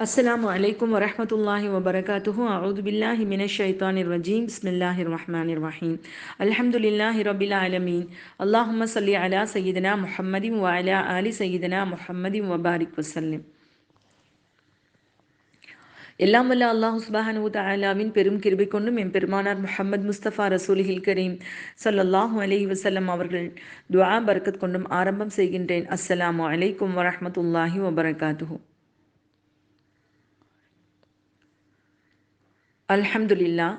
السلام عليكم ورحمة الله وبركاته أعوذ بالله من الشيطان الرجيم بسم الله الرحمن الرحيم الحمد لله رب العالمين اللهم صل على سيدنا محمد وعلى آل سيدنا محمد وبارك وسلم எல்லாம் வல்ல அல்லாஹ் சுபஹானு தஆலாவின் பெரும் கிருபை கொண்டும் என் பெருமானார் முஹம்மது முஸ்தபா ரசூலிஹில் கரீம் ஸல்லல்லாஹு அலைஹி வஸல்லம் அவர்கள் துஆ பரக்கத் கொண்டும் ஆரம்பம் செய்கின்றேன் அஸ்ஸலாமு அலைக்கும் வரஹ்மத்துல்லாஹி வபரகாத்துஹு அல்ஹம்துலில்லா.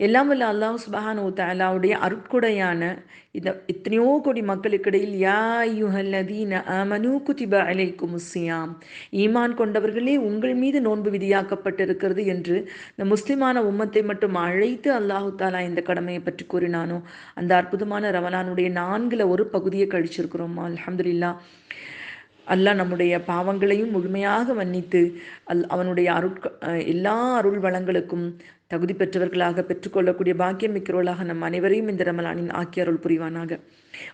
எல்லாம் வல்ல அல்லாஹ் சுபஹானு தாலாவுடைய அருட்கொடையான இந்த எத்தனையோ கோடி மக்களுக்கிடையில் யா யுஹல்லதீன அமனு குதிப அலைக்கும் சியாம். ஈமான் கொண்டவர்களே உங்கள் மீது நோன்பு விதியாக்கப்பட்டிருக்கிறது என்று இந்த முஸ்லிமான உம்மத்தை மட்டும் அழைத்து அல்லாஹு தாலா இந்த கடமையை பற்றி கூறினானோ? அந்த அற்புதமான ரமலானுடைய நான்கில் ஒரு பகுதியை கழிச்சிருக்கிறோம். அலமதுல்லா அல்லாஹ் நம்முடைய பாவங்களையும் முழுமையாக மன்னித்து அல் அவனுடைய அருட் எல்லா அருள் வளங்களுக்கும் தகுதி பெற்றவர்களாக பெற்றுக்கொள்ளக்கூடிய பாக்கியம் மிக்கிறவர்களாக நம் அனைவரையும் இந்த ரமலானின் ஆக்கிய அருள் புரிவானாக.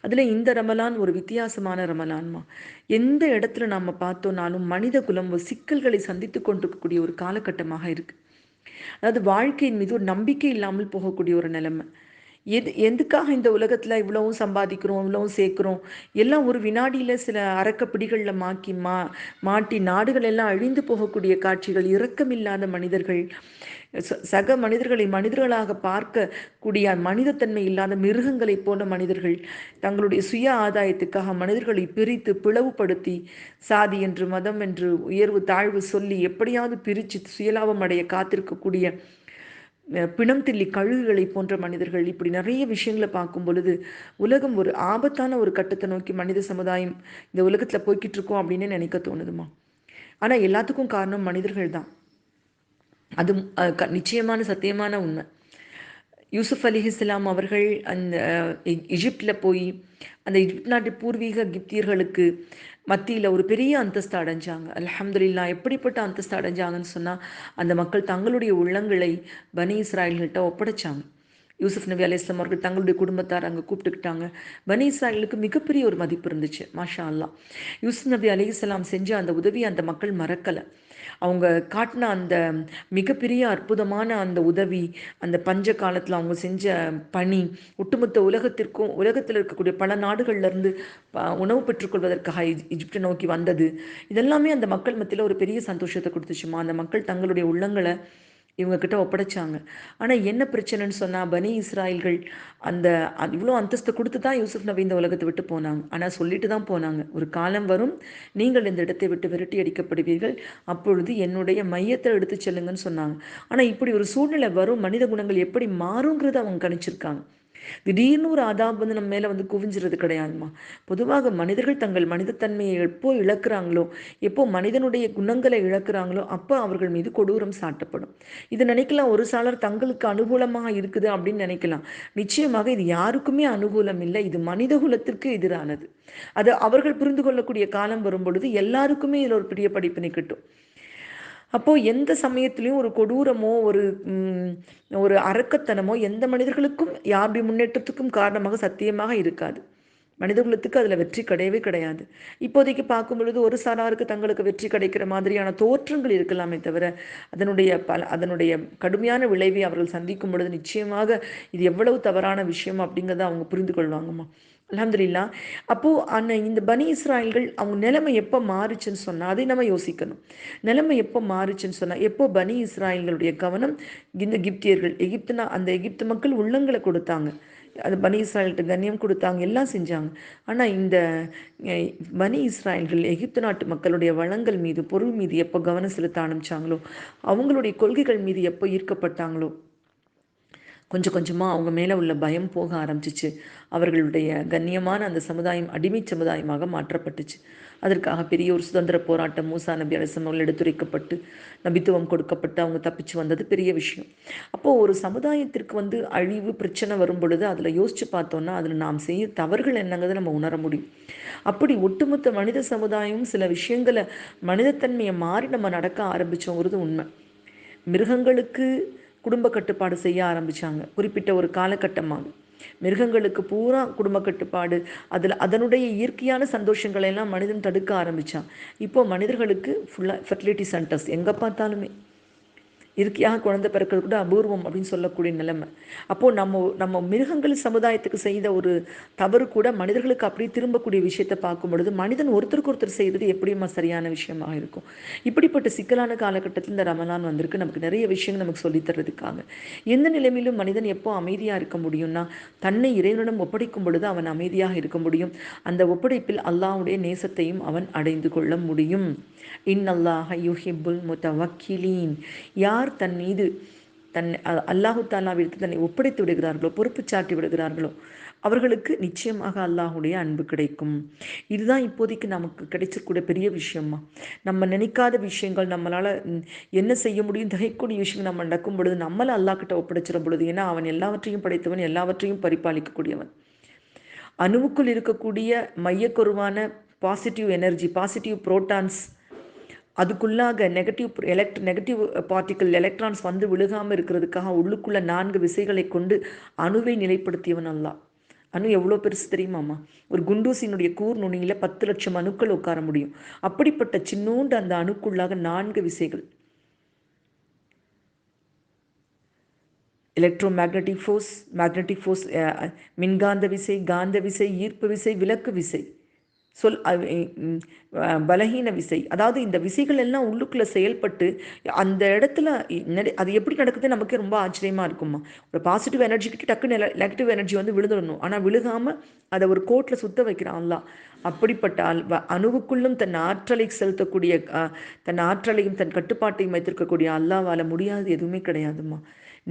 அதில் இந்த ரமலான் ஒரு வித்தியாசமான ரமலான்மா. எந்த இடத்துல நாம் பார்த்தோம்னாலும் மனித குலம் ஒரு சிக்கல்களை சந்தித்து கொண்டிருக்கக்கூடிய ஒரு காலகட்டமாக இருக்குது அதாவது வாழ்க்கையின் மீது ஒரு நம்பிக்கை இல்லாமல் போகக்கூடிய ஒரு நிலைமை. எது எதுக்காக இந்த உலகத்தில் இவ்வளவும் சம்பாதிக்கிறோம் இவ்வளவும் சேர்க்குறோம்? எல்லாம் ஒரு வினாடியில் சில அறக்கப்பிடிகளில் மாக்கி மா மாட்டி நாடுகள் எல்லாம் அழிந்து போகக்கூடிய காட்சிகள் இரக்கமில்லாத மனிதர்கள் சக மனிதர்களை மனிதர்களாக பார்க்கக்கூடிய மனிதத்தன்மை இல்லாத மிருகங்களைப் போன்ற மனிதர்கள் தங்களுடைய சுய ஆதாயத்துக்காக மனிதர்களை பிரித்து பிளவுபடுத்தி சாதி என்று மதம் என்று உயர்வு தாழ்வு சொல்லி எப்படியாவது பிரித்து சுயலாபம் அடைய காத்திருக்கக்கூடிய பிணம் தில்லி கழுகுகளை போன்ற மனிதர்கள் இப்படி நிறைய விஷயங்களை பார்க்கும் பொழுது உலகம் ஒரு ஆபத்தான ஒரு கட்டத்தை நோக்கி மனித சமுதாயம் இந்த உலகத்தில் போய்கிட்டு இருக்கோம் அப்படின்னு நினைக்க தோணுதுமா? ஆனால் எல்லாத்துக்கும் காரணம் மனிதர்கள் தான். அது நிச்சயமான சத்தியமான உண்மை. யூசுப் அலி இஸ்லாம் அவர்கள் அந்த எஜிப்டில் போய் அந்த எஜிப்ட் நாட்டு பூர்வீக கிப்தியர்களுக்கு மத்தியில் ஒரு பெரிய அந்தஸ்து அடைஞ்சாங்க. அலமதுல்லா எப்படிப்பட்ட அந்தஸ்து அடைஞ்சாங்கன்னு சொன்னால் அந்த மக்கள் தங்களுடைய உள்ளங்களை பனி இஸ்ராயல்கிட்ட ஒப்படைச்சாங்க. யூசுப் நபி அலி இஸ்லாம் அவர்கள் தங்களுடைய குடும்பத்தார் அங்கே கூப்பிட்டுக்கிட்டாங்க. பனி இஸ்ராயலுக்கு மிகப்பெரிய ஒரு மதிப்பு இருந்துச்சு. மாஷா அல்லா யூசுப் நபி அலி இஸ்லாம் செஞ்ச அந்த உதவியை அந்த மக்கள் மறக்கலை. அவங்க காட்டின அந்த மிகப்பெரிய அற்புதமான அந்த உதவி அந்த பஞ்ச காலத்தில் அவங்க செஞ்ச பணி ஒட்டுமொத்த உலகத்திற்கும் உலகத்தில் இருக்கக்கூடிய பல நாடுகள்லேருந்து உணவு பெற்றுக்கொள்வதற்காக இஜிப்டை நோக்கி வந்தது. இதெல்லாமே அந்த மக்கள் மத்தியில் ஒரு பெரிய சந்தோஷத்தை கொடுத்துச்சுமா? அந்த மக்கள் தங்களுடைய உள்ளங்களை இவங்கக்கிட்ட ஒப்படைச்சாங்க. ஆனால் என்ன பிரச்சனைன்னு சொன்னால் பனி இஸ்ராயல்கள் அந்த இவ்வளோ அந்தஸ்தை கொடுத்து தான் யூசுப் நபி இந்த உலகத்தை விட்டு போனாங்க. ஆனால் சொல்லிட்டு தான் போனாங்க. ஒரு காலம் வரும் நீங்கள் இந்த இடத்தை விட்டு விரட்டி அடிக்கப்படுவீர்கள். அப்பொழுது என்னுடைய மையத்தை எடுத்து செல்லுங்கன்னு சொன்னாங்க. ஆனால் இப்படி ஒரு சூழ்நிலை வரும் மனித குணங்கள் எப்படி மாறுங்கிறத அவங்க கணிச்சிருக்காங்க. திடீர்னு ஒரு ஆதாப் வந்து நம்ம மேலே வந்து குவிஞ்சிறது கிடையாதுமா பொதுவாக மனிதர்கள் தங்கள் மனிதத்தன்மையை எப்போ இழக்கிறாங்களோ எப்போ மனிதனுடைய குணங்களை இழக்கிறாங்களோ அப்போ அவர்கள் மீது கொடூரம் சாட்டப்படும். இது நினைக்கலாம் ஒரு சாலர் தங்களுக்கு அனுகூலமாக இருக்குது அப்படின்னு நினைக்கலாம். நிச்சயமாக இது யாருக்குமே அனுகூலம் இல்லை. இது மனித குலத்திற்கு எதிரானது. அது அவர்கள் புரிந்து கொள்ளக்கூடிய காலம் வரும் பொழுது எல்லாருக்குமே இதில் ஒரு பெரிய படிப்பினை கிட்டும் அப்போது எந்த சமயத்துலேயும் ஒரு கொடூரமோ ஒரு ஒரு அரக்கத்தனமோ எந்த மனிதர்களுக்கும் யாருடைய முன்னேற்றத்துக்கும் காரணமாக சத்தியமாக இருக்காது. மனிதகுலத்துக்கு அதில் வெற்றி கிடையவே கிடையாது. இப்போதைக்கு பார்க்கும் பொழுது ஒரு சாராருக்கு தங்களுக்கு வெற்றி கிடைக்கிற மாதிரியான தோற்றங்கள் இருக்கலாமே தவிர அதனுடைய பல அதனுடைய கடுமையான விளைவை அவர்கள் சந்திக்கும் பொழுது நிச்சயமாக இது எவ்வளவு தவறான விஷயம் அப்படிங்கிறத அவங்க புரிந்து கொள்வாங்கம்மா. அலமதுல்லா அப்போது அந்த இந்த பனி இஸ்ராயல்கள் அவங்க நிலைமை எப்போ மாறுச்சுன்னு சொன்னால் அதை நம்ம யோசிக்கணும். நிலைமை எப்போ மாறுச்சுன்னு சொன்னால் எப்போ பனி இஸ்ராயல்களுடைய கவனம் இந்த கிப்தியர்கள் எகிப்துனா அந்த எகிப்து மக்கள் உள்ளங்களை கொடுத்தாங்க. அது பனி இஸ்ராயல்கிட்ட கண்ணியம் கொடுத்தாங்க எல்லாம் செஞ்சாங்க. ஆனால் இந்த பனி இஸ்ராயல்கள் எகிப்து நாட்டு மக்களுடைய வளங்கள் மீது பொருள் மீது எப்போ கவனம் செலுத்த ஆரம்பித்தாங்களோ அவங்களுடைய கொள்கைகள் மீது எப்போ ஈர்க்கப்பட்டாங்களோ கொஞ்சம் கொஞ்சமாக அவங்க மேலே உள்ள பயம் போக ஆரம்பிச்சிச்சு. அவர்களுடைய கண்ணியமான அந்த சமுதாயம் அடிமை சமுதாயமாக மாற்றப்பட்டுச்சு. அதற்காக பெரிய ஒரு சுதந்திர போராட்டம் மூசா நபி அரசமர்கள் எடுத்துரைக்கப்பட்டு நபித்துவம் கொடுக்கப்பட்டு அவங்க தப்பிச்சு வந்தது பெரிய விஷயம். அப்போது ஒரு சமுதாயத்திற்கு வந்து அழிவு பிரச்சனை வரும் பொழுது அதில் யோசித்து பார்த்தோன்னா அதில் நாம் செய்ய தவறுகள் என்னங்கிறத நம்ம உணர முடியும். அப்படி ஒட்டுமொத்த மனித சமுதாயம் சில விஷயங்களை மனிதத்தன்மையை மாறி நம்ம நடக்க ஆரம்பித்தோங்கிறது உண்மை. மிருகங்களுக்கு குடும்ப கட்டுப்பாடு செய்ய ஆரம்பித்தாங்க குறிப்பிட்ட ஒரு காலகட்டமாக. மிருகங்களுக்கு பூரா குடும்ப கட்டுப்பாடு. அதில் அதனுடைய இயற்கையான சந்தோஷங்களை எல்லாம் மனிதன் தடுக்க ஆரம்பித்தான் இப்போ மனிதர்களுக்கு ஃபுல்லாக ஃபெர்டிலிட்டி சென்டர்ஸ் எங்கே பார்த்தாலுமே. இயற்கையாக குழந்தை பிறக்கிறது கூட அபூர்வம் அப்படின்னு சொல்லக்கூடிய நிலைமை. அப்போது நம்ம நம்ம மிருகங்கள் சமுதாயத்துக்கு செய்த ஒரு தவறு கூட மனிதர்களுக்கு அப்படியே திரும்பக்கூடிய விஷயத்தை பார்க்கும் பொழுது மனிதன் ஒருத்தருக்கு ஒருத்தர் செய்கிறது எப்படியுமா சரியான விஷயமாக இருக்கும். இப்படிப்பட்ட சிக்கலான காலகட்டத்தில் இந்த ரமலான் வந்திருக்கு. நமக்கு நிறைய விஷயங்கள் நமக்கு சொல்லித்தர்றதுக்காக எந்த நிலைமையிலும் மனிதன் எப்போ அமைதியாக இருக்க முடியும்னா தன்னை இறைவனிடம் ஒப்படைக்கும் பொழுது அவன் அமைதியாக இருக்க முடியும். அந்த ஒப்படைப்பில் அல்லாவுடைய நேசத்தையும் அவன் அடைந்து கொள்ள முடியும். இன்னல்லாஹ யுஹிப்புல் முத்தவக்கிலீன் யார் தன் மீது தன் அல்லாஹு தாலாவிற்கு தன்னை ஒப்படைத்து விடுகிறார்களோ பொறுப்பு சாட்டி விடுகிறார்களோ அவர்களுக்கு நிச்சயமாக அல்லாஹுடைய அன்பு கிடைக்கும். இதுதான் இப்போதைக்கு நமக்கு கிடைச்சிருக்கூடிய பெரிய விஷயமா நம்ம நினைக்காத விஷயங்கள் நம்மளால் என்ன செய்ய முடியும் தகைக்கூடிய விஷயங்கள் நம்ம நடக்கும் பொழுது நம்மளை அல்லாஹ்கிட்ட ஒப்படைச்சிடும் பொழுது ஏன்னா அவன் எல்லாவற்றையும் படைத்தவன் எல்லாவற்றையும் பரிபாலிக்கக்கூடியவன். அணுவுக்குள் இருக்கக்கூடிய மையக்கருவான positive energy positive protons அதுக்குள்ளாக negative elect negative particle electrons வந்து விழுகாமல் இருக்கிறதுக்காக உள்ளுக்குள்ள நான்கு விசைகளை கொண்டு அணுவை நிலைப்படுத்தியவன் அல்லா அணு எவ்வளோ பெருசு தெரியுமாம்மா? ஒரு குண்டூசினுடைய கூர் நுனியில் பத்து லட்சம் அணுக்கள் உட்கார முடியும். அப்படிப்பட்ட சின்னூண்டு அந்த அணுக்குள்ளாக நான்கு விசைகள். Electromagnetic force magnetic force மின்காந்த விசை காந்த விசை ஈர்ப்பு விசை விலக்கு விசை. சொல் அ- பலகீன விசை. அதாவது இந்த விசைகள் எல்லாம் உள்ளுக்குள்ளே செயல்பட்டு அந்த இடத்துல அது எப்படி நடக்குது நமக்கு ரொம்ப ஆச்சரியமாக இருக்குமா ஒரு பாசிட்டிவ் எனர்ஜிக்கு டக்குன்னு நெகட்டிவ் எனர்ஜி வந்து விழுந்துடணும். ஆனால் விழுகாமல் அதை ஒரு கோட்டில் சுத்த வைக்கிறான் அல்லாஹ். அப்படிப்பட்ட வ- அணுவுக்குள்ளும் தன் ஆற்றலை செலுத்தக்கூடிய தன் ஆற்றலையும் தன் கட்டுப்பாட்டையும் வைத்திருக்கக்கூடிய அல்லாவால் முடியாது எதுவுமே கிடையாதும்மா.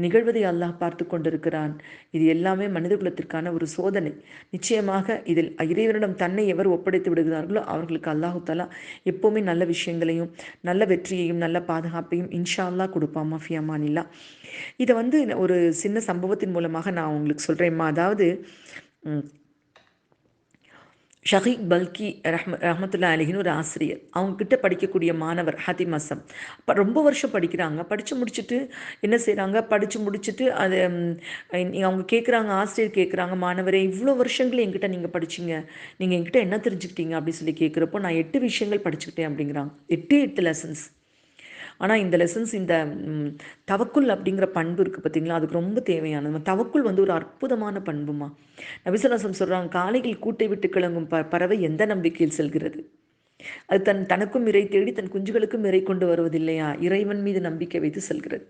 நிகழ்வதை அல்லாஹ் பார்த்து கொண்டிருக்கிறான். இது எல்லாமே மனித குலத்திற்கான ஒரு சோதனை. நிச்சயமாக இதில் இறைவனிடம் தன்னை எவர் ஒப்படைத்து விடுகிறார்களோ அவர்களுக்கு அல்லாஹு தாலா எப்போவுமே நல்ல விஷயங்களையும் நல்ல வெற்றியையும் நல்ல பாதுகாப்பையும் இன்ஷா அல்லா கொடுப்பான் மஃபியமானில்லா இதை வந்து ஒரு சின்ன சம்பவத்தின் மூலமாக நான் உங்களுக்கு சொல்கிறேம்மா அதாவது ஷஹீக் பல்கி ரஹ்ம ரஹமத்துல்லா அலிஹின்னு ஒரு ஆசிரியர். அவங்க கிட்ட படிக்கக்கூடிய மாணவர் ஹாத்திம் அசம் அப்போ ரொம்ப வருஷம் படிக்கிறாங்க. படித்து முடிச்சுட்டு என்ன செய்கிறாங்க படித்து முடிச்சுட்டு அது அவங்க கேட்குறாங்க ஆசிரியர் கேட்குறாங்க மாணவரே இவ்வளோ வருஷங்கள் என்கிட்ட நீங்கள் படிச்சீங்க. நீங்கள் என்கிட்ட என்ன தெரிஞ்சுக்கிட்டீங்க? அப்படின்னு சொல்லி கேட்குறப்போ நான் எட்டு விஷயங்கள் படிச்சுக்கிட்டேன் அப்படிங்கிறாங்க. எட்டு எட்டு லெசன்ஸ் ஆனால் இந்த லெசன்ஸ் இந்த தவக்குள் தவக்குல் அப்படிங்கிற பண்பு இருக்குது பார்த்தீங்களா அதுக்கு ரொம்ப தேவையானது. தவக்குள் வந்து ஒரு அற்புதமான பண்புமா? நபிசலாசம் சொல்கிறாங்க காலையில் கூட்டை விட்டு கிளங்கும் ப பறவை எந்த நம்பிக்கையில் செல்கிறது? அது தன் தனக்கும் இறை தேடி தன் குஞ்சுகளுக்கும் இறை கொண்டு வருவதில்லையா? இறைவன் மீது நம்பிக்கை வைத்து செல்கிறது.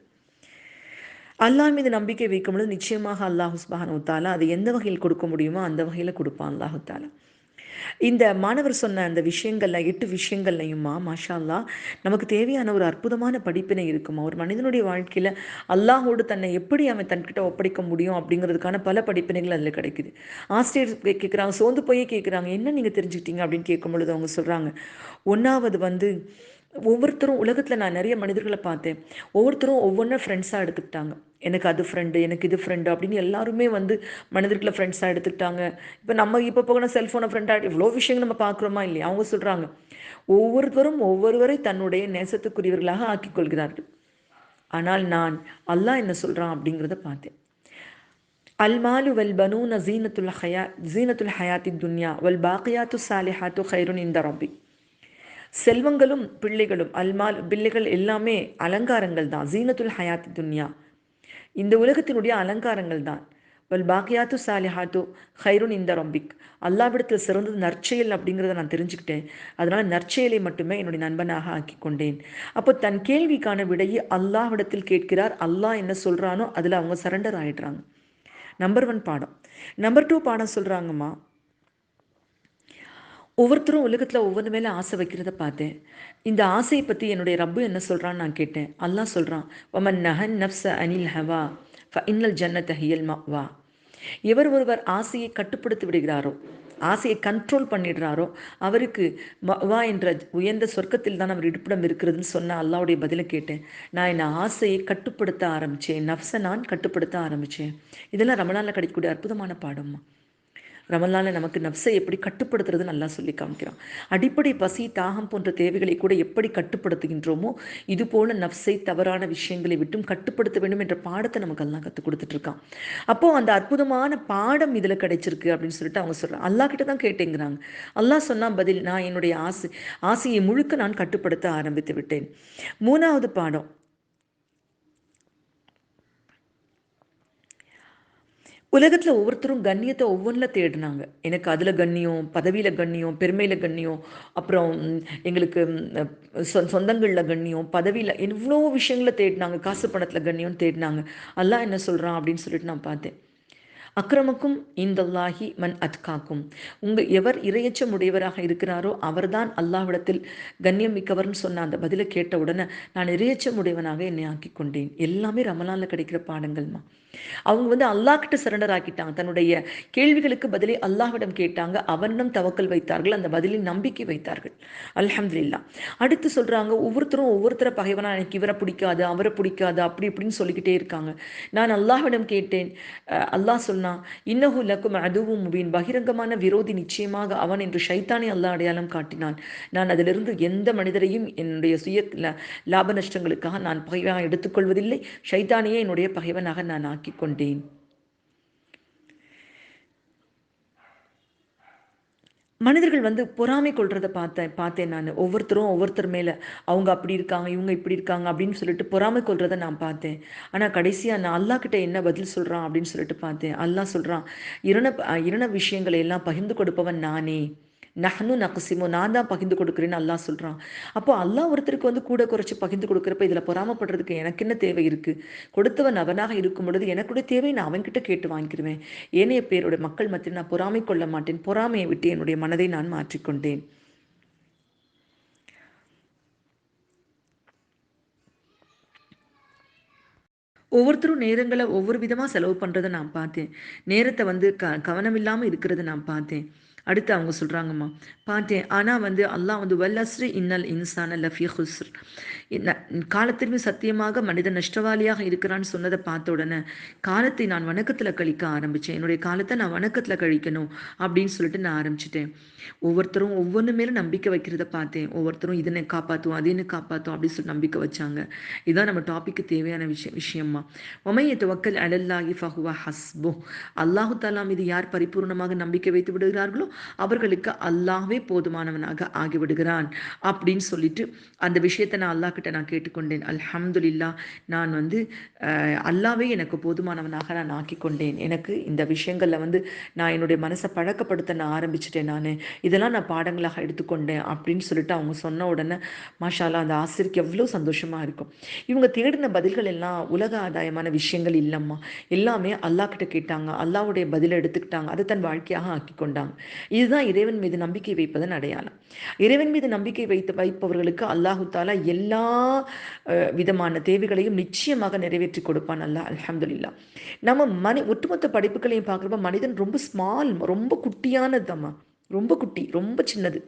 அல்லாஹ் மீது நம்பிக்கை வைக்கும் பொழுது நிச்சயமாக அல்லாஹ் சுப்ஹானஹு உத்தாலா அதை எந்த வகையில் கொடுக்க முடியுமோ அந்த வகையில் கொடுப்பான் அல்லாஹு தாலா. இந்த மாணவர் சொன்ன அந்த விஷயங்கள்ல எட்டு விஷயங்கள்லையுமா மாஷா அல்லாஹ் நமக்கு தேவையான ஒரு அற்புதமான படிப்பினை இருக்குமா? ஒரு மனிதனுடைய வாழ்க்கையில் அல்லாஹோடு தன்னை எப்படி அவன் தன்கிட்ட ஒப்படைக்க முடியும் அப்படிங்கிறதுக்கான பல படிப்பினைகள் அதில் கிடைக்குது. ஆசிரியர் கேட்குறாங்க சோர்ந்து போய் கேட்குறாங்க என்ன நீங்கள் தெரிஞ்சுக்கிட்டீங்க அப்படின்னு கேட்கும் பொழுது அவங்க சொல்கிறாங்க ஒன்றாவது வந்து ஒவ்வொருத்தரும் உலகத்தில் நான் நிறைய மனிதர்களை பார்த்தேன். ஒவ்வொருத்தரும் ஒவ்வொன்றா ஃப்ரெண்ட்ஸாக எடுத்துக்கிட்டாங்க. எனக்கு அது ஃப்ரெண்டு எனக்கு இது ஃப்ரெண்டு அப்படின்னு எல்லாருமே வந்து மனிதர்களை ஃப்ரெண்ட்ஸாக எடுத்துக்கிட்டாங்க. இப்போ நம்ம இப்போ போகணும் செல்ஃபோனை ஃப்ரெண்டாக இவ்வளோ விஷயங்கள் நம்ம பார்க்குறோமா இல்லையா? அவங்க சொல்கிறாங்க ஒவ்வொருத்தரும் ஒவ்வொருவரை தன்னுடைய நேசத்துக்குரியவர்களாக ஆக்கிக் கொள்கிறார்கள். ஆனால் நான் அல்லாஹ் என்ன சொல்கிறான் அப்படிங்கிறத பார்த்தேன். அல்மாலு வல் பனூன ஜீனத்துல் ஹயா ஜீனத்துல் ஹயாத்தி துன்யா வல் பாக்கியாத்து சாலிஹாத்து ஹைருன் இந்த ரபி செல்வங்களும் பிள்ளைகளும் அல்மால் பிள்ளைகள் எல்லாமே அலங்காரங்கள் தான். ஜீனத்துல் ஹயாத்தி துன்யா. இந்த உலகத்தினுடைய அலங்காரங்கள் தான். வல் பாக்கியாத்து சாலிஹாத்து ஹைருன் இந்த ரம்பிக் அல்லாவிடத்தில் சிறந்தது நற்செயல் அப்படிங்கிறத நான் தெரிஞ்சுக்கிட்டேன். அதனால் நற்செயலை மட்டுமே என்னுடைய நண்பனாக ஆக்கி கொண்டேன். அப்போ தன் கேள்விக்கான விடையை அல்லாவிடத்தில் கேட்கிறார். அல்லாஹ் என்ன சொல்கிறானோ அதில் அவங்க சரண்டர் ஆகிடுறாங்க நம்பர் ஒன் பாடம். நம்பர் டூ பாடம் சொல்கிறாங்கம்மா ஒவ்வொருத்தரும் உலகத்தில் ஒவ்வொன்று மேலே ஆசை வைக்கிறத பார்த்தேன். இந்த ஆசையை பற்றி என்னுடைய ரப்பு என்ன சொல்கிறான்னு நான் கேட்டேன். அல்லாஹ் சொல்கிறான் ஒமன் நஹன் நப்ச அனில் ஹவா ஃப இன்னல் ஜன்னத ஹியல் வா எவர் ஒருவர் ஆசையை கட்டுப்படுத்தி விடுகிறாரோ ஆசையை கண்ட்ரோல் பண்ணிடுறாரோ அவருக்கு வா என்ற உயர்ந்த சொர்க்கத்தில் தான் அவர் இருப்பிடம் இருக்கிறதுன்னு சொன்ன அல்லாவுடைய பதிலை கேட்டேன். நான் என் ஆசையை கட்டுப்படுத்த ஆரம்பித்தேன் நஃப்ஸை நான் கட்டுப்படுத்த ஆரம்பித்தேன் இதெல்லாம் ரமணானில் கிடைக்கக்கூடிய அற்புதமான பாடம்மா. ரமலானில் நமக்கு நப்சை எப்படி கட்டுப்படுத்துறது நல்லா சொல்லி காமிக்கிறான். அடிப்படை பசி தாகம் போன்ற தேவைகளை கூட எப்படி கட்டுப்படுத்துகின்றோமோ இது போல நப்சை தவறான விஷயங்களை விட்டும் கட்டுப்படுத்த வேண்டும் என்ற பாடத்தை நமக்கு எல்லாம் கற்றுக் கொடுத்துட்ருக்கான். அப்போது அந்த அற்புதமான பாடம் இதில் கிடைச்சிருக்கு அப்படின்னு சொல்லிட்டு அவங்க சொல்கிறாங்க அல்லா கிட்ட தான் கேட்டேங்கிறாங்க. அல்லாஹ் சொன்னால் பதில் நான் என்னுடைய ஆசை ஆசையை முழுக்க நான் கட்டுப்படுத்த ஆரம்பித்து விட்டேன். மூணாவது பாடம் உலகத்தில் ஒவ்வொருத்தரும் கண்ணியத்தை ஒவ்வொன்றில் தேடினாங்க. எனக்கு அதில் கண்ணியம் பதவியில் கண்ணியம் பெருமையில் கண்ணியம் அப்புறம் எங்களுக்கு சொ சொந்தங்களில் கண்ணியம் பதவியில் எவ்வளோ விஷயங்களில் தேடினாங்க. காசு பணத்தில் கண்ணியம்னு தேடினாங்க. அல்லாஹ் என்ன சொல்கிறான் அப்படின்னு சொல்லிட்டு நான் பார்த்தேன். அக்கிரமக்கும் இந்தல்லாஹி மன் அத்காக்கும். உங்கள் எவர் இரையச்சம் உடையவராக இருக்கிறாரோ அவர்தான் அல்லாஹ்விடத்தில் கண்ணியம் மிக்கவர்னு சொன்ன அந்த பதிலை கேட்ட உடனே நான் இரையச்சம் உடையவனாக என்னை ஆக்கி கொண்டேன் எல்லாமே ரமலானில் கிடைக்கிற பாடங்கள்மா. அவங்க வந்து அல்லாஹ்கிட்ட சரண்டர் ஆக்கிட்டாங்க. தன்னுடைய கேள்விகளுக்கு பதிலே அல்லாஹ்விடம் கேட்டாங்க. அவனிடம் தவக்கல் வைத்தார்கள். அந்த பதிலில் நம்பிக்கை வைத்தார்கள். அல்ஹம்துலில்லா. அடுத்து சொல்கிறாங்க ஒவ்வொருத்தரும் ஒவ்வொருத்தர பகைவனா? எனக்கு இவரை பிடிக்காது அவரை பிடிக்காது அப்படி இப்படின்னு சொல்லிக்கிட்டே இருக்காங்க. நான் அல்லாஹ்விடம் கேட்டேன். அல்லாஹ் சொன்னா இன்னஹு லக்கும் அதுவும் முபீன். பகிரங்கமான விரோதி நிச்சயமாக அவன் என்று ஷைத்தானே அல்லா அடையாளம் காட்டினான். நான் அதிலிருந்து எந்த மனிதரையும் என்னுடைய சுய லாப நஷ்டங்களுக்காக நான் பகைவனாக எடுத்துக்கொள்வதில்லை. ஷைத்தானையே என்னுடைய பகைவனாக நான் ஆக்கி கொண்டேன் மனிதர்கள் வந்து பொறாமை கொள்றதை பார்த்தேன் பார்த்தேன் நான். ஒவ்வொருத்தரும் ஒவ்வொருத்தர் மேலே அவங்க அப்படி இருக்காங்க இவங்க இப்படி இருக்காங்க அப்படின்னு சொல்லிட்டு பொறாமை கொள்றதை நான் பார்த்தேன். ஆனால் கடைசியாக நான் அல்லா கிட்ட என்ன பதில் சொல்கிறான் அப்படின்னு சொல்லிட்டு பார்த்தேன். அல்லா சொல்கிறான் இரண இரண விஷயங்களை எல்லாம் பகிர்ந்து கொடுப்பவன் நானே. நஹனு நகசிமோ நான் தான் பகிர்ந்து கொடுக்குறேன்னு அல்லாஹ் சொல்கிறான் அப்போ அல்லாஹ் ஒருத்தருக்கு வந்து கூட குறைச்சி பகிர்ந்து கொடுக்குறப்ப இதில் பொறாமப்படுறதுக்கு எனக்கு என்ன தேவை இருக்குது கொடுத்தவன் அவனாக இருக்கும் பொழுது எனக்குடைய தேவை நான் அவன்கிட்ட கேட்டு வாங்கிக்கிடுவேன் ஏனைய பேருடைய மக்கள் மத்தியில் நான் பொறாமை கொள்ள மாட்டேன். பொறாமையை விட்டு என்னுடைய மனதை நான் மாற்றிக்கொண்டேன். ஒவ்வொருத்தரும் நேரங்களை ஒவ்வொரு விதமாக செலவு பண்ணுறதை நான் பார்த்தேன். நேரத்தை வந்து க கவனம் இல்லாமல் இருக்கிறத நான் பார்த்தேன். அடுத்து அவங்க சொல்கிறாங்கம்மா பார்த்தேன் ஆனால் வந்து அல்லாஹ் வந்து வல்லஸ்ரி இன்னல் இன்சான லஃபி ஹுஸ்ர். காலத்திற்கு சத்தியமாக மனிதன் நஷ்டவாளியாக இருக்கிறான்னு சொன்னதை பார்த்த உடனே காலத்தை நான் வணக்கத்தில் கழிக்க ஆரம்பித்தேன் என்னுடைய காலத்தை நான் வணக்கத்தில் கழிக்கணும். அப்படின்னு சொல்லிட்டு நான் ஆரம்பிச்சிட்டேன். ஒவ்வொருத்தரும் ஒவ்வொன்று மேலே நம்பிக்கை வைக்கிறத பார்த்தேன். ஒவ்வொருத்தரும் இதனை காப்பாற்றுவோம் அதேன்னு காப்பாற்றும் அப்படின்னு சொல்லி நம்பிக்கை வச்சாங்க. இதுதான் நம்ம டாப்பிக்கு தேவையான விஷயம் விஷயமா ஒமைய துவக்கல் அலல்லாஹி ஃபஹுவா ஹஸ்போ. அல்லாஹு தாலா மீது யார் பரிபூர்ணமாக நம்பிக்கை வைத்து விடுகிறார்களோ அவர்களுக்கு அல்லாஹ்வே போதுமானவனாக ஆகிவிடுகிறான் அப்படின்னு சொல்லிட்டு அந்த விஷயத்தை நான் அல்லாஹ் கிட்ட நான் கேட்டுக்கொண்டேன். அல்ஹம்துல்லா நான் வந்து அல்லாவே எனக்கு போதுமானவனாக நான் ஆக்கிக்கொண்டேன். எனக்கு இந்த விஷயங்களில் வந்து நான் என்னுடைய மனசை பழக்கப்படுத்த நான் ஆரம்பிச்சிட்டேன் நான். இதெல்லாம் நான் பாடங்களாக எடுத்துக்கொண்டேன் அப்படின்னு சொல்லிட்டு அவங்க சொன்ன உடனே மாஷாலா அந்த ஆசிரியருக்கு எவ்வளோ சந்தோஷமாக இருக்கும். இவங்க தேடின பதில்கள் எல்லாம் உலக ஆதாயமான விஷயங்கள் இல்லைம்மா. எல்லாமே அல்லாஹ் கிட்ட கேட்டாங்க. அல்லாவுடைய பதிலை எடுத்துக்கிட்டாங்க. அதை தன் வாழ்க்கையாக ஆக்கி கொண்டாங்க இதுதான் இறைவன் மீது நம்பிக்கை வைப்பதன் அடையாளம். இறைவன் மீது நம்பிக்கை வைத்து வைப்பவர்களுக்கு அல்லாஹு தாலா எல்லா விதமான தேவைகளையும் நிச்சயமாக நிறைவேற்றி கொடுப்பான் அல்லா அலமதுல்லா நம்ம மனி ஒட்டுமொத்த படிப்புகளையும் பார்க்குறப்ப மனிதன் ரொம்ப ஸ்மால் ரொம்ப குட்டியானதுதாம்மா. ரொம்ப குட்டி ரொம்ப சின்னது.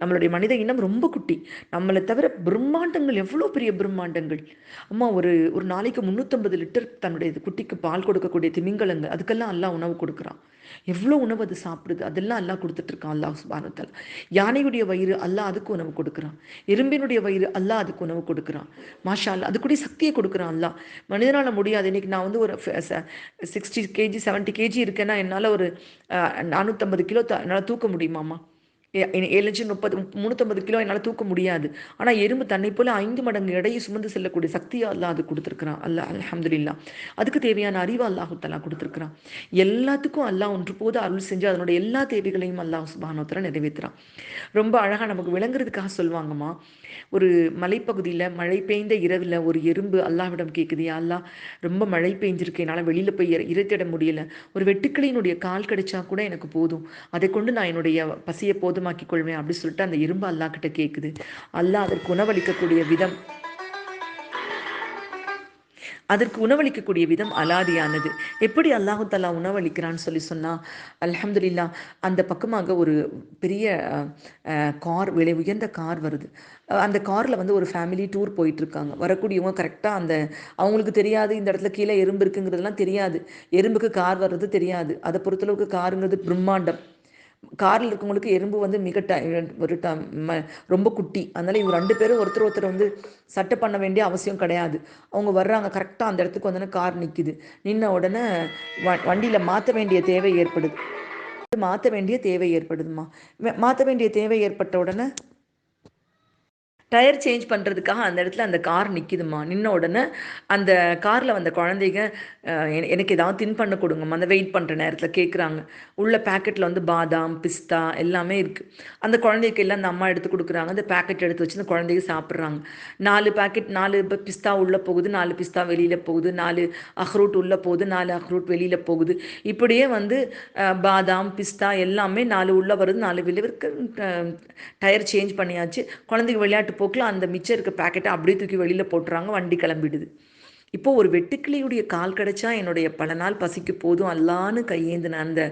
நம்மளுடைய மனித இனம் ரொம்ப குட்டி. நம்மளை தவிர பிரம்மாண்டங்கள் எவ்வளோ பெரிய பிரம்மாண்டங்கள். அம்மா ஒரு ஒரு நாளைக்கு முந்நூற்றம்பது லிட்டர் தன்னுடைய குட்டிக்கு பால் கொடுக்கக்கூடிய திமிங்கலங்க அதுக்கெல்லாம் எல்லாம் உணவு கொடுக்குறான். எவ்வளோ உணவு அது சாப்பிடுது அதெல்லாம் எல்லாம் கொடுத்துட்ருக்கான் அல்லாஹ் சுபானத்தால் யானையுடைய வயிறு அல்லா அதுக்கு உணவு கொடுக்குறான். எறும்பினுடைய வயிறு அல்லா அதுக்கு உணவு கொடுக்குறான். மாஷா அல்லா அதுக்குடைய சக்தியை கொடுக்குறான் அல்லாஹ். மனிதனால் முடியாது. இன்றைக்கி நான் வந்து ஒரு சிக்ஸ்டி கேஜி செவன்ட்டி கேஜி இருக்கேன்னா என்னால் ஒரு நானூற்றம்பது கிலோ த என்னால் தூக்க முடியுமாம்மா ஏழு லட்சம் முப்பது முந்நூற்றம்பது கிலோ என்னால் தூக்க முடியாது. ஆனால் எறும்பு தன்னை போல் ஐந்து மடங்கு எடையை சுமந்து செல்லக்கூடிய சக்தியை அல்லா அது கொடுத்துருக்குறான். அல்லா அலமதுல்லா அதுக்கு தேவையான அறிவு அல்லாஹு தலா கொடுத்துருக்குறான். எல்லாத்துக்கும் அல்லாஹ் ஒன்று போது அருள் செஞ்சு அதனுடைய எல்லா தேவைகளையும் அல்லாஹ் சுபானோத்தர நிறைவேற்றுறான். ரொம்ப அழகாக நமக்கு விளங்குறதுக்காக சொல்லுவாங்கம்மா ஒரு மலைப்பகுதியில் மழை பெய்ந்த இரவில் ஒரு எறும்பு அல்லாவிடம் கேட்குது அல்லா ரொம்ப மழை பெய்ஞ்சிருக்கு என்னால் வெளியில் போய் இறைத்திட முடியல. ஒரு வெட்டுக்கிளியினுடைய கால் கிடைச்சா கூட எனக்கு போதும். அதை கொண்டு நான் என்னுடைய பசியை போதும். போதுமாக்கிக் கொள்வேன் அப்படின்னு சொல்லிட்டு அந்த இரும்பு அல்லா கிட்ட கேட்குது அல்லாஹ் அதற்கு உணவளிக்கக்கூடிய விதம் அதற்கு உணவளிக்கக்கூடிய விதம் அலாதியானது. எப்படி அல்லாஹு தலா உணவளிக்கிறான்னு சொல்லி சொன்னால் அலமதுல்லா அந்த பக்கமாக ஒரு பெரிய கார் விலை உயர்ந்த கார் வருது. அந்த காரில் வந்து ஒரு ஃபேமிலி டூர் போயிட்டுருக்காங்க. வரக்கூடியவங்க கரெக்டாக அந்த அவங்களுக்கு தெரியாது இந்த இடத்துல கீழே எறும்பு இருக்குங்கிறதுலாம் தெரியாது. எறும்புக்கு கார் வர்றது தெரியாது. அதை பொறுத்தளவுக்கு காருங்கிறது பிரம்மாண்டம். காரில் இருக்கவங்களுக்கு எறும்பு வந்து மிக ட ஒரு ட ம ரொம்ப குட்டி. அதனால் இவங்க ரெண்டு பேரும் ஒருத்தர் ஒருத்தர் வந்து சட்டை பண்ண வேண்டிய அவசியம் கிடையாது. அவங்க வர்றாங்க கரெக்டாக அந்த இடத்துக்கு வந்தோடனே கார் நிற்கிது நின்ன உடனே வ வண்டியில் மாற்ற வேண்டிய தேவை ஏற்படுது. மாற்ற வேண்டிய தேவை ஏற்படுதுமா? மாற்ற வேண்டிய தேவை ஏற்பட்ட உடனே டயர் சேஞ்ச் பண்ணுறதுக்காக அந்த இடத்துல அந்த கார் நிற்கிதுமா நின்ன உடனே அந்த காரில் வந்த குழந்தைங்க எனக்கு ஏதாவது தின் பண்ண கொடுங்கம்மா. அந்த வெயிட் பண்ணுற நேரத்தில் கேட்குறாங்க உள்ள பேக்கெட்டில் வந்து பாதாம் பிஸ்தா எல்லாமே இருக்குது அந்த குழந்தைக்கு எல்லாம் அந்த அம்மா எடுத்து கொடுக்குறாங்க. அந்த பேக்கெட் எடுத்து வச்சு அந்த குழந்தைங்க சாப்பிட்றாங்க. நாலு பேக்கெட் நாலு பிஸ்தா உள்ளே போகுது. நாலு பிஸ்தா வெளியில் போகுது. நாலு அஹ்ரூட் உள்ளே போகுது. நாலு அஹ்ரூட் வெளியில் போகுது. இப்படியே வந்து பாதாம் பிஸ்தா எல்லாமே நாலு உள்ளே வருது. நாலு வெளியே இருக்கு டயர் சேஞ்ச் பண்ணியாச்சு. குழந்தைங்க விளையாட்டு போக்கில் அந்த மிச்சம் இருக்க பேக்கெட்டை அப்படியே தூக்கி வெளியில் போட்டுறாங்க வண்டி கிளம்பிடுது. இப்போ ஒரு வெட்டுக்கிளியுடைய கால் கிடைச்சா என்னுடைய பல நாள் பசிக்கு போதும் அல்லான்னு கையேந்தின அந்த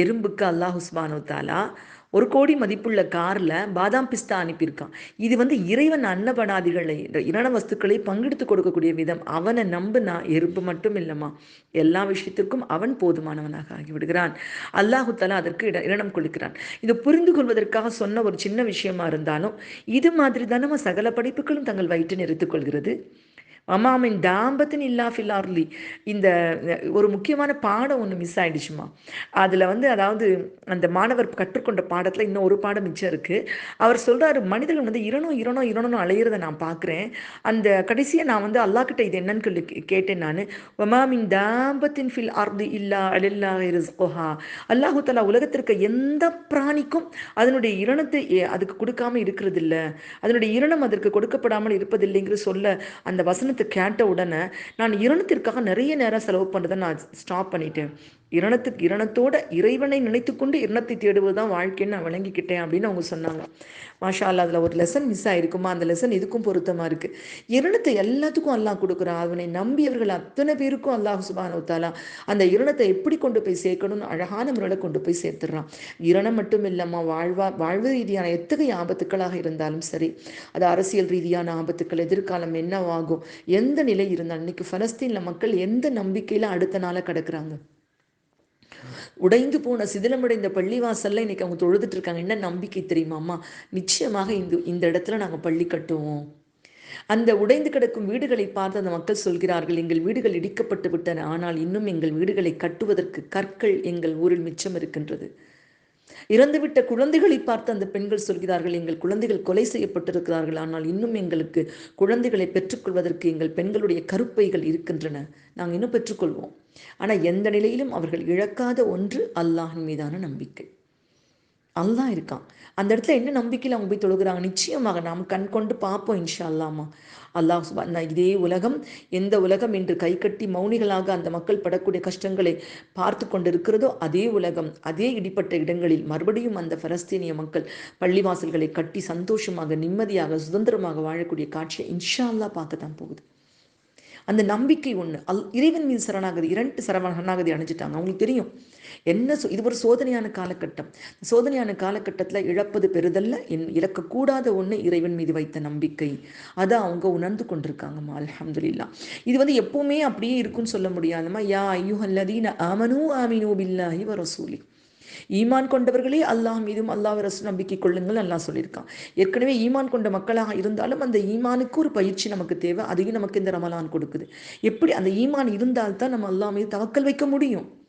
எறும்புக்கு அல்லாஹ் உஸ்மானு தாலா ஒரு கோடி மதிப்புள்ள காரில் பாதாம் பிஸ்தா அனுப்பியிருக்கான். இது வந்து இறைவன் அன்னபடாதிகளை இரண வஸ்துக்களை பங்கெடுத்து கொடுக்கக்கூடிய விதம். அவனை நம்புனா எறும்பு மட்டும் இல்லைம்மா. எல்லா விஷயத்திற்கும் அவன் போதுமானவனாக ஆகிவிடுகிறான். அல்லாஹு தலா அதற்கு இட இரணம் கொடுக்கிறான். இதை புரிந்து கொள்வதற்காக சொன்ன ஒரு சின்ன விஷயமா இருந்தாலும் இது மாதிரி தானே சகல படைப்புகளும் தங்கள் வயிற்றை நிறுத்திக் கொள்கிறது? அம்மாமின் தாம்பத்தின் இல்லா ஃபில்லார்லி இந்த ஒரு முக்கியமான பாடம் ஒன்று மிஸ் ஆகிடுச்சுமா அதில் வந்து அதாவது அந்த மாணவர் கற்றுக்கொண்ட பாடத்தில் இன்னும் ஒரு பாடம் மிச்சம் இருக்குது அவர் சொல்கிறாரு மனிதர்கள் வந்து இரணம் இரணம் இரணம்னு அலையிறத நான் பார்க்குறேன் அந்த கடைசியாக நான் வந்து அல்லாக்கிட்ட இது என்னன்னு சொல்லி கே- கேட்டேன் நான். ஒமாமின் தாம்பத்தின் ஃபில் அர்து இல்லா அலில்லா ரிஸ்கோஹா. அல்லாஹு தலா உலகத்திற்கு எந்த பிராணிக்கும் அதனுடைய இரணத்தை அதுக்கு கொடுக்காம இருக்கிறது இல்லை அதனுடைய இரணம் அதற்கு கொடுக்கப்படாமல் இருப்பதில்லைங்கிற சொல்ல அந்த வசனத்தை கேட்ட உடனே நான் இரணத்திற்காக நிறைய நேரம் செலவு பண்ணுறதை நான் ஸ்டாப் பண்ணிட்டேன். இரணத்துக்கு இரணத்தோட இறைவனை நினைத்துக்கொண்டு இரணத்தை தேடுவது தான் வாழ்க்கைன்னு நான் விளங்கிக்கிட்டேன் அப்படின்னு அவங்க சொன்னாங்க. மாஷா அதில் ஒரு லெசன் மிஸ் ஆயிருக்குமா? அந்த லெசன் இதுக்கும் பொருத்தமாக இருக்குது இரணத்தை எல்லாத்துக்கும் அல்லாஹ் கொடுக்குறான் அவனை நம்பியவர்கள் அத்தனை பேருக்கும் அல்லாஹ் சுபானு தாலா அந்த இரணத்தை எப்படி கொண்டு போய் சேர்க்கணும்னு அழகான முறையில் கொண்டு போய் சேர்த்துடுறான். இரணம் மட்டும் இல்லம்மா வாழ்வா வாழ்வு ரீதியான எத்தகைய ஆபத்துக்களாக இருந்தாலும் சரி அது அரசியல் ரீதியான ஆபத்துக்கள் எதிர்காலம் என்னவாகும் எந்த நிலை இருந்தாலும் இன்னைக்கு ஃபலஸ்தீனில் மக்கள் எந்த நம்பிக்கையில் அடுத்த நாளாக கிடக்குறாங்க? உடைந்து போன சிதிலமடைந்த பள்ளிவாசல்ல இன்னைக்கு அவங்க தொழுதுட்டு இருக்காங்க. என்ன நம்பிக்கை தெரியுமாம்மா நிச்சயமாக இந்த இந்த இடத்துல நாங்கள் பள்ளி கட்டுவோம். அந்த உடைந்து கிடக்கும் வீடுகளை பார்த்து அந்த மக்கள் சொல்கிறார்கள் எங்கள் வீடுகள் இடிக்கப்பட்டு விட்டன. ஆனால் இன்னும் எங்கள் வீடுகளை கட்டுவதற்கு கற்கள் எங்கள் ஊரில் மிச்சம் இருக்கின்றது. இறந்துவிட்ட குழந்தைகளை பார்த்து அந்த பெண்கள் சொல்கிறார்கள் எங்கள் குழந்தைகள் கொலை செய்யப்பட்டிருக்கிறார்கள். ஆனால் இன்னும் எங்களுக்கு குழந்தைகளை பெற்றுக்கொள்வதற்கு எங்கள் பெண்களுடைய கருப்பைகள் இருக்கின்றன. நாங்கள் இன்னும் பெற்றுக்கொள்வோம். ஆனால் எந்த நிலையிலும் அவர்கள் இழக்காத ஒன்று அல்லாஹின் மீதான நம்பிக்கை. அல்லாஹ் இருக்கான். அந்த இடத்துல என்ன நம்பிக்கையில் அவங்க போய் தொழுகிறாங்க? நிச்சயமாக நாம் கண் கொண்டு பார்ப்போம் இன்ஷா அல்லாமா அல்லாஹ் சுபா நான் இதே உலகம் எந்த உலகம் என்று கை கட்டி மௌனிகளாக அந்த மக்கள் படக்கூடிய கஷ்டங்களை பார்த்து கொண்டிருக்கிறதோ அதே உலகம் அதே இடிப்பட்ட இடங்களில் மறுபடியும் அந்த பலஸ்தீனிய மக்கள் பள்ளிவாசல்களை கட்டி சந்தோஷமாக நிம்மதியாக சுதந்திரமாக வாழக்கூடிய காட்சியை இன்ஷா அல்லாஹ் பார்க்கத்தான் போகுது. அந்த நம்பிக்கை ஒன்று அல் இறைவன் மீது சரணாகதி இரண்டு சரணாகதி அணிஞ்சிட்டாங்க அவங்களுக்கு தெரியும். என்ன சொ- இது ஒரு சோதனையான காலகட்டம். சோதனையான காலகட்டத்தில் இழப்பது பெறுதல்ல. என் இழக்கக்கூடாத ஒன்று இறைவன் மீது வைத்த நம்பிக்கை. அதை அவங்க உணர்ந்து கொண்டிருக்காங்கம்மா அலமதுல்லா இது வந்து எப்பவுமே அப்படியே இருக்குன்னு சொல்ல முடியாதுமா? யா ஐயுஹல்லதீன ஆமனு ஆமினோ பில்லாஹி வரசூலி ஈமான் கொண்டவர்களே அல்லாஹ் மீதும் அல்லாஹ் அரசு நம்பிக்கை கொள்ளுங்கள் அல்லாஹ் சொல்லியிருக்கான். ஏற்கனவே ஈமான் கொண்ட மக்களாக இருந்தாலும் அந்த ஈமானுக்கு ஒரு பயிற்சி நமக்கு தேவை. அதையும் நமக்கு இந்த ரமலான் கொடுக்குது. எப்படி அந்த ஈமான் இருந்தால்தான் நம்ம அல்லாஹ் மீது தவக்கல் வைக்க முடியும்?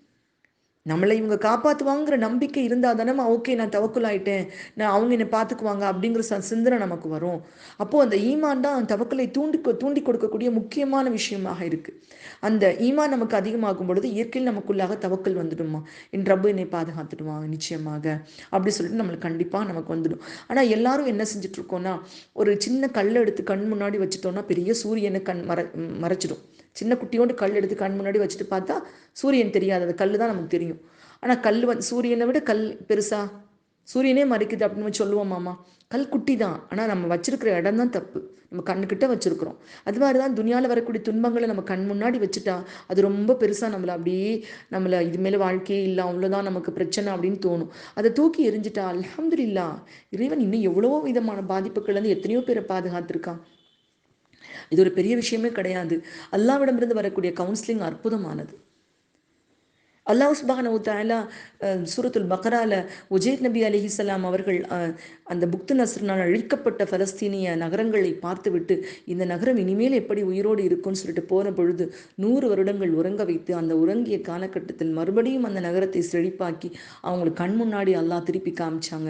நம்மளை இவங்க காப்பாற்றுவாங்கிற நம்பிக்கை இருந்தால் தானே ஓகே நான் தவக்குள் ஆயிட்டேன் நான் அவங்க என்னை பார்த்துக்குவாங்க அப்படிங்கிற ச சிந்தனை நமக்கு வரும். அப்போது அந்த ஈமான் தான் தவக்கலை தூண்டி கொ- தூண்டி கொடுக்கக்கூடிய முக்கியமான விஷயமாக இருக்குது அந்த ஈமான் நமக்கு அதிகமாகும் பொழுது இயற்கையில் நமக்குள்ளாக தவக்கல் வந்துடுமா என் ரப்பு என்னை பாதுகாத்துடுவாங்க நிச்சயமாக. அப்படி சொல்லிட்டு நம்மளுக்கு கண்டிப்பாக நமக்கு வந்துடும். ஆனால் எல்லாரும் என்ன செஞ்சுட்ருக்கோம்னா ஒரு சின்ன கல்லை எடுத்து கண் முன்னாடி வச்சுட்டோம்னா பெரிய சூரியனை கண் மற மறைச்சிடும். சின்ன குட்டியோண்டு கல் எடுத்து கண் முன்னாடி வச்சுட்டு பார்த்தா சூரியன் தெரியாது அந்த கல் தான் நமக்கு தெரியும். ஆனால் கல் வந்து சூரியனை விட கல் பெருசா? சூரியனே மறைக்குது அப்படின்னு சொல்லுவோம் மாமா. கல் குட்டி தான் ஆனால் நம்ம வச்சிருக்கிற இடம் தான் தப்பு. நம்ம கண்ணுக்கிட்ட வச்சிருக்கிறோம். அது மாதிரி தான் துனியாவில் வரக்கூடிய துன்பங்களை நம்ம கண் முன்னாடி வச்சுட்டா அது ரொம்ப பெருசாக நம்மளை அப்படியே நம்மளை இது மேலே வாழ்க்கையே இல்லை அவ்வளோதான் நமக்கு பிரச்சனை அப்படின்னு தோணும். அதை தூக்கி எரிஞ்சிட்டா அலமதுல்லா இறைவன் இன்னும் எவ்வளவோ விதமான பாதிப்புகள்லேருந்து எத்தனையோ பேரை பாதுகாத்திருக்கான். இது ஒரு பெரிய விஷயமே கிடையாது. அல்லாவிடமிருந்து வரக்கூடிய கவுன்சிலிங் அற்புதமானது. அல்லாஹ் சுபான தாலா சூரத்துல் பக்ரால உஜேத் நபி அலிஹிசலாம் அவர்கள் அந்த புக்து நஸ்ரினால் அழிக்கப்பட்ட பலஸ்தீனிய நகரங்களை பார்த்துவிட்டு இந்த நகரம் இனிமேல் எப்படி உயிரோடு இருக்கும்னு சொல்லிட்டு போன பொழுது நூறு வருடங்கள் உறங்க வைத்து அந்த உறங்கிய காலகட்டத்தில் மறுபடியும் அந்த நகரத்தை செழிப்பாக்கி அவங்களுக்கு கண் முன்னாடி அல்லாஹ் திருப்பி காமிச்சாங்க.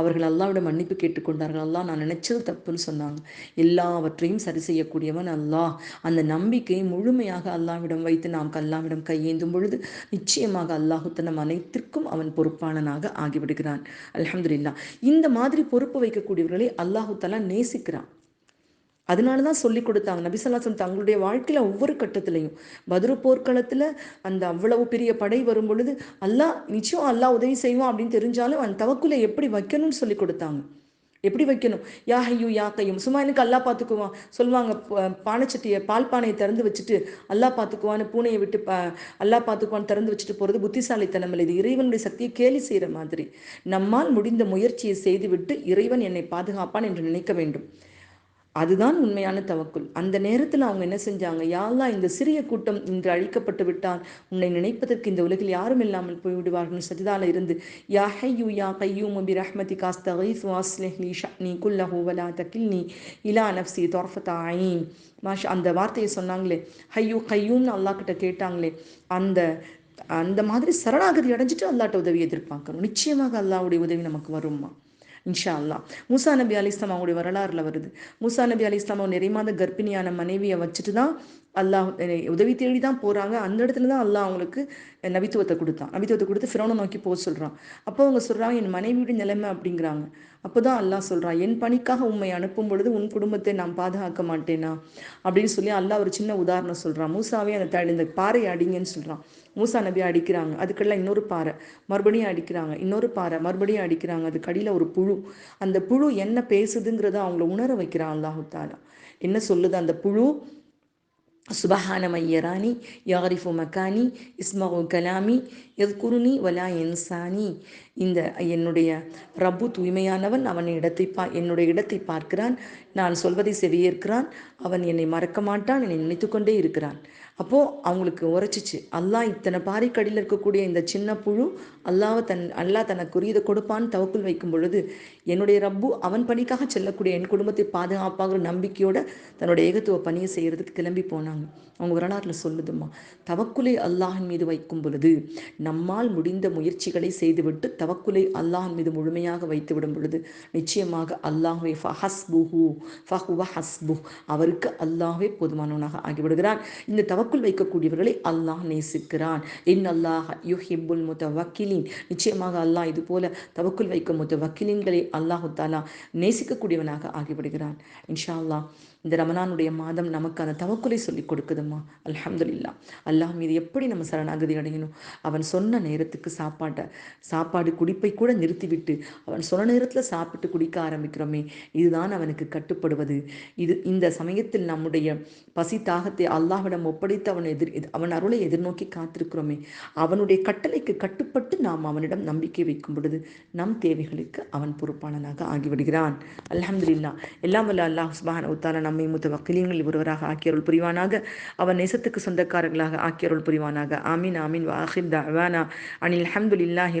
அவர்கள் அல்லாவிட மன்னிப்பு கேட்டுக்கொண்டார்கள். அல்லாஹ் நான் நினைச்சது தப்புன்னு சொன்னாங்க. எல்லாவற்றையும் சரி செய்யக்கூடியவன் அல்லாஹ். அந்த நம்பிக்கையை முழுமையாக அல்லாவிடம் வைத்து நாம் அல்லாவிடம் கையேந்தும் பொழுது நிச்சயம் நிச்சயமாக அல்லாஹு நம் அனைத்திற்கும் அவன் பொறுப்பாளனாக ஆகிவிடுகிறான். அல்ஹம்துலில்லாஹ் இந்த மாதிரி பொறுப்பு வைக்கக்கூடியவர்களை அல்லாஹுத்தலா நேசிக்கிறான். அதனால தான் சொல்லி கொடுத்தாங்க. நபிசல்லாசம் தங்களுடைய வாழ்க்கையில் ஒவ்வொரு கட்டத்திலையும் பத்ரு போர்க்களத்தில் அந்த அவ்வளவு பெரிய படை வரும் பொழுது அல்லாஹ் நிச்சயம் அல்லாஹ் உதவி செய்வான் அப்படின்னு தெரிஞ்சாலும் அந்த தவக்குலை எப்படி வைக்கணும்னு சொல்லி கொடுத்தாங்க. எப்படி வைக்கணும்? யா யாக்கையும் யா கையும். சும்மா எனக்கு அல்லா பார்த்துக்குவான். சொல்லுவாங்க பானைச்சட்டியை பால் பானையை திறந்து வச்சுட்டு அல்லா பார்த்துக்குவான்னு பூனையை விட்டு ப அல்லா பார்த்துக்குவான்னு திறந்து வச்சுட்டு போகிறது புத்திசாலித்தனம் இல்லை இது இறைவனுடைய சக்தியை கேலி செய்கிற மாதிரி. நம்மால் முடிந்த முயற்சியை செய்துவிட்டு இறைவன் என்னை பாதுகாப்பான் என்று நினைக்க வேண்டும். அதுதான் உண்மையான தவக்குள். அந்த நேரத்தில் அவங்க என்ன செஞ்சாங்க? யாழ்லா இந்த சிறிய கூட்டம் இன்று அழிக்கப்பட்டு விட்டால் உன்னை நினைப்பதற்கு இந்த உலகில் யாரும் இல்லாமல் போய்விடுவார்கள் சஜிதால இருந்து யா ஹையூ யா கையூம் பி ரஹ்மதி காஸ்தகைஸ் வாஸ்லி லி ஷஅனி குல்லஹு வலா தகில்னி இலா நஃப்சி தொர்ஃபதா ஐன் மாஷ் அந்த வார்த்தையை சொன்னாங்களே ஹையூ கையூம்னு அல்லாஹ் கிட்ட கேட்டாங்களே அந்த அந்த மாதிரி சரணாகதி அடைஞ்சிட்டு அல்லாட்ட உதவி எதிர்பார்க்கணும். நிச்சயமாக அல்லாவுடைய உதவி நமக்கு வருமா இன்ஷா அல்லாஹ் மூசா நபி அலி இஸ்லாம் அவங்களுடைய வரலாறுல வருது. மூசா நபி அலி இஸ்லாம் அவங்க கர்ப்பிணியான மனைவியை வச்சுட்டு தான் அல்லாஹ் உதவி தேடி தான் போகிறாங்க அந்த இடத்துல தான் அல்லாஹ் அவங்களுக்கு நபித்துவத்தை கொடுத்தான். நபித்துவத்தை கொடுத்து ஃபிரோனை நோக்கி போக சொல்கிறான் அப்போ அவங்க சொல்கிறாங்க என் மனைவியுடைய நிலைமை அப்படிங்கிறாங்க. அப்போ தான் அல்லாஹ் சொல்கிறான் என் பணிக்காக உண்மை அனுப்பும் பொழுது உன் குடும்பத்தை நான் பாதுகாக்க மாட்டேனா? அப்படின்னு சொல்லி அல்லாஹ் ஒரு சின்ன உதாரணம் சொல்கிறான் மூசாவே அந்த த- இந்த பாறை அடிங்கன்னு சொல்கிறான் மூசா நபி அடிக்கிறாங்க. அதுக்கெல்லாம் இன்னொரு பாறை. மறுபடியும் அடிக்கிறாங்க. இன்னொரு பாறை. மறுபடியும் அடிக்கிறாங்க. அதுக்கு அடியில் ஒரு புழு. அந்த புழு என்ன பேசுதுங்கிறத அவங்கள உணர வைக்கிறான் அல்லாஹுத்தாலா என்ன சொல்லுது? அந்த புழு சுபஹான மையராணி யாரிஃபு மக்கானி இஸ்மாவு கலாமி எத்குருனி வலா என்சானி. இந்த என்னுடைய பிரபு தூய்மையானவன் அவன் இடத்தை பா என்னுடைய இடத்தை பார்க்கிறான். நான் சொல்வதை செவியேற்கிறான். அவன் என்னை மறக்க மாட்டான் என்னை நினைத்து கொண்டே இருக்கிறான். அப்போது அவங்களுக்கு உரைச்சிச்சு. அல்லாஹ் இத்தனை பாறைக்கடியில் இருக்கக்கூடிய இந்த சின்ன புழு அல்லாஹ் தன் அல்லாஹ் தனக்குரியதை கொடுப்பான்னு தவக்குள் வைக்கும் பொழுது என்னுடைய ரப்பு அவன் பணிக்காக செல்லக்கூடிய என் குடும்பத்தை பாதுகாப்பாகிற நம்பிக்கையோட தன்னோட ஏகத்துவ பணியை செய்கிறதுக்கு கிளம்பி போனாங்க. அவங்க வரலாற்றில் சொல்லுதுமா தவக்குலை அல்லாஹின் மீது வைக்கும் பொழுது நம்மால் முடிந்த முயற்சிகளை செய்துவிட்டு தவக்குலை அல்லாஹ் மீது முழுமையாக வைத்துவிடும் பொழுது நிச்சயமாக அல்லாஹ்வே ஃபஹஸ்புஹு ஃபஹுவ ஹஸ்பு அவருக்கு அல்லாஹ்வே போதுமானவனாக ஆகிவிடுகிறான். இந்த தவக்குல் வைக்கக்கூடியவர்களை அல்லாஹ் நேசிக்கிறான். இன் அல்லாஹ் யுஹிபுல் முத்த வக்கீலின் நிச்சயமாக அல்லாஹ் இது போல தவக்குல் வைக்கும் முத்தவக்கிலின்களை அல்லாஹு தாலா நேசிக்கக்கூடியவனாக ஆகிவிடுகிறான். இன்ஷா அல்லாஹ் இந்த ரமணானுடைய மாதம் நமக்கு அந்த தவக்குலை சொல்லி கொடுக்குதுமா அலமதுல்லா அல்லாஹ் மீது எப்படி நம்ம சரணாகதி அடையணும்? அவன் சொன்ன நேரத்துக்கு சாப்பாட்டை சாப்பாடு குடிப்பை கூட நிறுத்திவிட்டு அவன் சொன்ன நேரத்தில் சாப்பிட்டு குடிக்க ஆரம்பிக்கிறோமே இதுதான் அவனுக்கு கட்டுப்படுவது. இது இந்த சமயத்தில் நம்முடைய பசி தாகத்தை அல்லாஹ்விடம் ஒப்படைத்து அவன் எதிர் எதிர்- அவன் அருளை எதிர்நோக்கி காத்திருக்கிறோமே அவனுடைய கட்டளைக்கு கட்டுப்பட்டு நாம் அவனிடம் நம்பிக்கை வைக்கும் பொழுது நம் தேவைகளுக்கு அவன் பொறுப்பாளனாக ஆகிவிடுகிறான். அல்ஹம்துலில்லா. எல்லாம் வல்ல அல்லாஹ் சுப்ஹானஹு வ நம்மை மூத்த முத்தவக்கிலியங்களில் ஒருவராக ஆக்கியருள் புரிவானாக. அவன் நேசத்துக்கு சொந்தக்காரர்களாக ஆக்கியருள் புரிவானாக. ஆமீன் ஆமீன். வாஹிர் தவானா அனில் ஹம்துலில்லாஹி